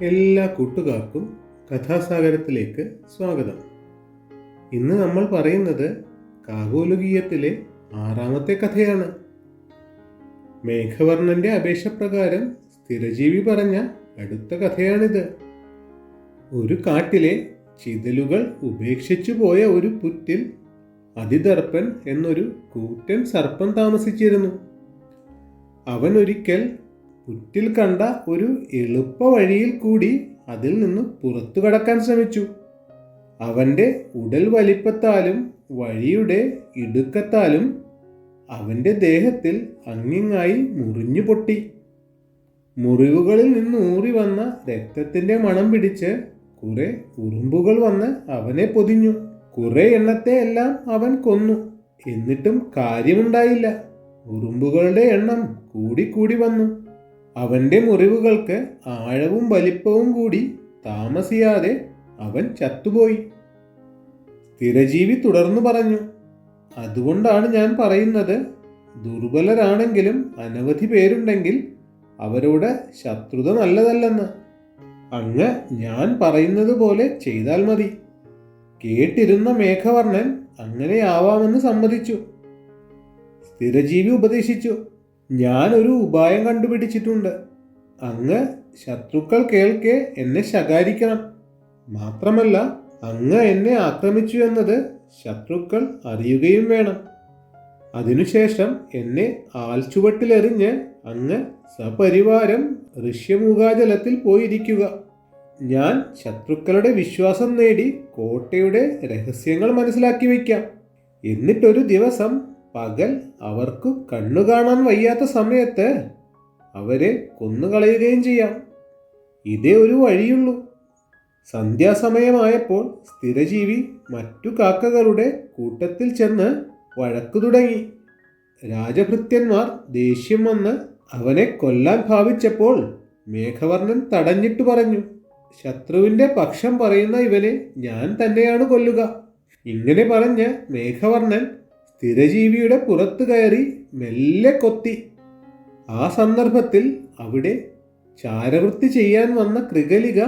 എല്ലാ കൂട്ടുകാർക്കും കഥാസാഗരത്തിലേക്ക് സ്വാഗതം. ഇന്ന് നമ്മൾ പറയുന്നത് കാഹോലുകീയത്തിലെ ആറാമത്തെ കഥയാണ്. മേഘവർണന്റെ അപേക്ഷപ്രകാരം സ്ഥിരജീവി പറഞ്ഞ അടുത്ത കഥയാണിത്. ഒരു കാട്ടിലെ ചിതലുകൾ ഉപേക്ഷിച്ചു പോയ ഒരു പുറ്റിൽ അതിദർപ്പൻ എന്നൊരു കൂറ്റൻ സർപ്പം താമസിച്ചിരുന്നു. അവൻ ഒരിക്കൽ പുറ്റിൽ കണ്ട ഒരു എളുപ്പ വഴിയിൽ കൂടി അതിൽ നിന്ന് പുറത്തു കടക്കാൻ ശ്രമിച്ചു. അവന്റെ ഉടൽ വലിപ്പത്താലും വഴിയുടെ ഇടുക്കത്താലും അവന്റെ ദേഹത്തിൽ അങ്ങിങ്ങായി മുറിഞ്ഞു പൊട്ടി. മുറിവുകളിൽ നിന്ന് ഊറി വന്ന രക്തത്തിന്റെ മണം പിടിച്ച് കുറെ ഉറുമ്പുകൾ വന്ന് അവനെ പൊതിഞ്ഞു. കുറെ എണ്ണത്തെ എല്ലാം അവൻ കൊന്നു. എന്നിട്ടും കാര്യമുണ്ടായില്ല. ഉറുമ്പുകളുടെ എണ്ണം കൂടിക്കൂടി വന്നു. അവന്റെ മുറിവുകൾക്ക് ആഴവും വലിപ്പവും കൂടി താമസിയാതെ അവൻ ചത്തുപോയി. സ്ഥിരജീവി തുടർന്നു പറഞ്ഞു അതുകൊണ്ടാണ് ഞാൻ പറയുന്നത്. ദുർബലരാണെങ്കിലും അനവധി പേരുണ്ടെങ്കിൽ അവരോട് ശത്രുത നല്ലതല്ലെന്ന്. അങ്ങ് ഞാൻ പറയുന്നത് പോലെ ചെയ്താൽ മതി. കേട്ടിരുന്ന മേഘവർണൻ അങ്ങനെയാവാമെന്ന് സമ്മതിച്ചു. സ്ഥിരജീവി ഉപദേശിച്ചു ഞാൻ ഒരു ഉപായം കണ്ടുപിടിച്ചിട്ടുണ്ട്. അങ്ങ് ശത്രുക്കൾ കേൾക്കെ എന്നെ ശകാരിക്കണം. മാത്രമല്ല അങ്ങ് എന്നെ ആക്രമിച്ചു എന്നത് ശത്രുക്കൾ അറിയുകയും വേണം. അതിനുശേഷം എന്നെ ആൽച്ചുവട്ടിലെറിഞ്ഞ് അങ്ങ് സപരിവാരം ഋഷ്യമൂകാജലത്തിൽ പോയിരിക്കുക. ഞാൻ ശത്രുക്കളുടെ വിശ്വാസം നേടി കോട്ടയുടെ രഹസ്യങ്ങൾ മനസ്സിലാക്കി വയ്ക്കാം. എന്നിട്ടൊരു ദിവസം പകൽ അവർക്ക് കണ്ണു കാണാൻ വയ്യാത്ത സമയത്ത് അവരെ കൊന്നുകളയുകയും ചെയ്യാം. ഇതേ ഒരു വഴിയുള്ളൂ. സന്ധ്യാസമയമായപ്പോൾ സ്ഥിരജീവി മറ്റു കാക്കകളുടെ കൂട്ടത്തിൽ ചെന്ന് വഴക്കു തുടങ്ങി. രാജഭൃത്യന്മാർ ദേഷ്യം വന്ന് അവനെ കൊല്ലാൻ ഭാവിച്ചപ്പോൾ മേഘവർണൻ തടഞ്ഞിട്ട് പറഞ്ഞു ശത്രുവിന്റെ പക്ഷം പറയുന്ന ഇവനെ ഞാൻ തന്നെയാണ് കൊല്ലുക. ഇങ്ങനെ പറഞ്ഞ് മേഘവർണൻ സ്ഥിരജീവിയുടെ പുറത്തു കയറി മെല്ലെ കൊത്തി. ആ സന്ദർഭത്തിൽ അവിടെ ചാരവൃത്തി ചെയ്യാൻ വന്ന കൃഗലിക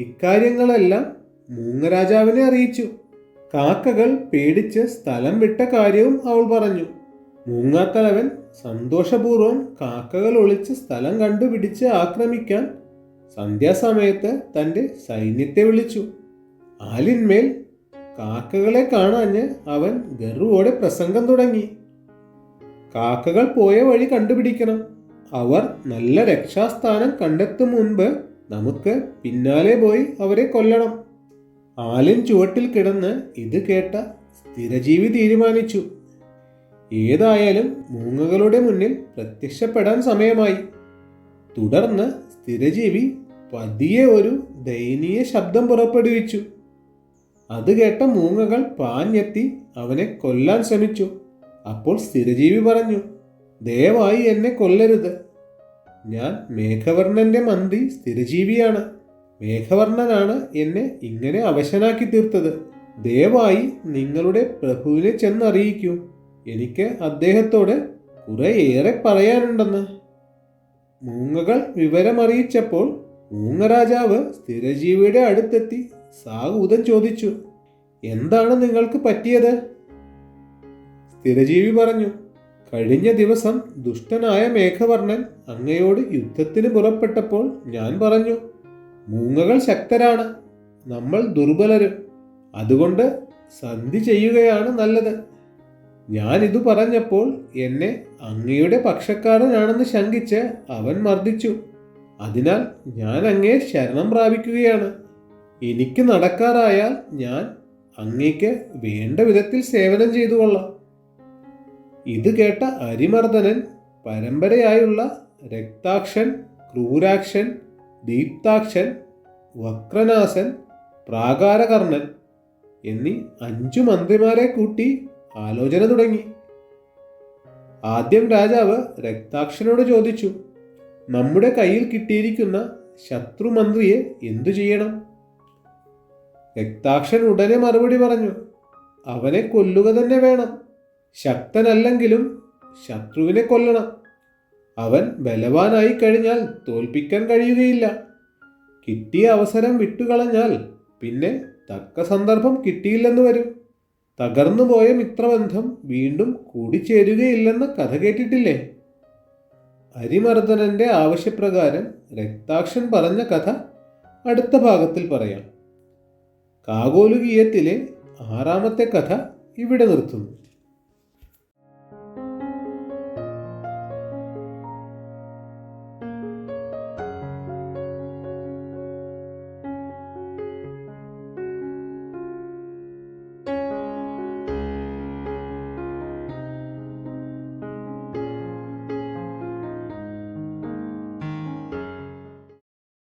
ഇക്കാര്യങ്ങളെല്ലാം മൂങ്ങരാജാവിനെ അറിയിച്ചു. കാക്കകൾ പേടിച്ച് സ്ഥലം വിട്ട കാര്യവും അവൾ പറഞ്ഞു. മൂങ്ങാത്തലവൻ സന്തോഷപൂർവം കാക്കകൾ ഒളിച്ച് സ്ഥലം കണ്ടുപിടിച്ച് ആക്രമിക്കാൻ സന്ധ്യാസമയത്ത് തന്റെ സൈന്യത്തെ വിളിച്ചു. ആലിന്മേൽ കാക്കകളെ കാണാഞ്ഞ് അവൻ ഗർവോടെ പ്രസംഗം തുടങ്ങി. കാക്കകൾ പോയ വഴി കണ്ടുപിടിക്കണം. അവർ നല്ല രക്ഷാസ്ഥാനം കണ്ടെത്തും മുൻപ് നമുക്ക് പിന്നാലെ പോയി അവരെ കൊല്ലണം. ആലിൻ ചുവട്ടിൽ കിടന്ന് ഇത് കേട്ട സ്ഥിരജീവി തീരുമാനിച്ചു. ഏതായാലും മൂങ്ങകളുടെ മുന്നിൽ പ്രത്യക്ഷപ്പെടാൻ സമയമായി. തുടർന്ന് സ്ഥിരജീവി പതിയെ ഒരു ദയനീയ ശബ്ദം പുറപ്പെടുവിച്ചു. അത് കേട്ട മൂങ്ങകൾ പാഞ്ഞെത്തി അവനെ കൊല്ലാൻ ശ്രമിച്ചു. അപ്പോൾ സ്ഥിരജീവി പറഞ്ഞു ദയവായി എന്നെ കൊല്ലരുത്. ഞാൻ മേഘവർണന്റെ മന്ത്രി സ്ഥിരജീവിയാണ്. മേഘവർണനാണ് എന്നെ ഇങ്ങനെ അവശനാക്കി തീർത്തത്. ദയവായി നിങ്ങളുടെ പ്രഭുവിനെ ചെന്നറിയിക്കൂ. എനിക്ക് അദ്ദേഹത്തോട് കുറേയേറെ പറയാനുണ്ടെന്ന്. മൂങ്ങകൾ വിവരമറിയിച്ചപ്പോൾ മൂങ്ങരാജാവ് സ്ഥിരജീവിയുടെ അടുത്തെത്തി സാഹൂതം ചോദിച്ചു എന്താണ് നിങ്ങൾക്ക് പറ്റിയത്? സ്ഥിരജീവി പറഞ്ഞു കഴിഞ്ഞ ദിവസം ദുഷ്ടനായ മേഘവർണൻ അങ്ങയോട് യുദ്ധത്തിന് പുറപ്പെട്ടപ്പോൾ ഞാൻ പറഞ്ഞു മൂങ്ങകൾ ശക്തരാണ് നമ്മൾ ദുർബലരും അതുകൊണ്ട് സന്ധി ചെയ്യുകയാണ് നല്ലത്. ഞാനിതു പറഞ്ഞപ്പോൾ എന്നെ അങ്ങയുടെ പക്ഷക്കാരനാണെന്ന് ശങ്കിച്ച് അവൻ മർദ്ദിച്ചു അതിനാൽ ഞാൻ അങ്ങേ ശരണം പ്രാപിക്കുകയാണ്. എനിക്ക് നടക്കാറായാൽ ഞാൻ അങ്ങേക്ക് വേണ്ട വിധത്തിൽ സേവനം ചെയ്തു കൊള്ളാം. ഇത് കേട്ട അരിമർദ്ദനൻ പരമ്പരയായുള്ള രക്താക്ഷൻ ക്രൂരാക്ഷൻ ദീപ്താക്ഷൻ വക്രനാസൻ പ്രാകാരകർണൻ എന്നീ അഞ്ചു മന്ത്രിമാരെ കൂട്ടി ആലോചന തുടങ്ങി. ആദ്യം രാജാവ് രക്താക്ഷനോട് ചോദിച്ചു നമ്മുടെ കയ്യിൽ കിട്ടിയിരിക്കുന്ന ശത്രുമന്ത്രിയെ എന്തു ചെയ്യണം? രക്താക്ഷൻ ഉടനെ മറുപടി പറഞ്ഞു. അവനെ കൊല്ലുക തന്നെ വേണം. ശക്തനല്ലെങ്കിലും ശത്രുവിനെ കൊല്ലണം. അവൻ ബലവാനായി കഴിഞ്ഞാൽ തോൽപ്പിക്കാൻ കഴിയുകയില്ല. കിട്ടിയ അവസരം വിട്ടുകളഞ്ഞാൽ പിന്നെ തക്ക സന്ദർഭം കിട്ടിയില്ലെന്ന് വരും. തകർന്നുപോയ മിത്രബന്ധം വീണ്ടും കൂടിച്ചേരുകയില്ലെന്ന കഥ കേട്ടിട്ടില്ലേ? അരിമർദ്ദനന്റെ ആവശ്യപ്രകാരം രക്താക്ഷൻ പറഞ്ഞ കഥ അടുത്ത ഭാഗത്തിൽ പറയാം. കാകോലുകീയത്തിലെ ആറാമത്തെ കഥ ഇവിടെ നിർത്തുന്നു.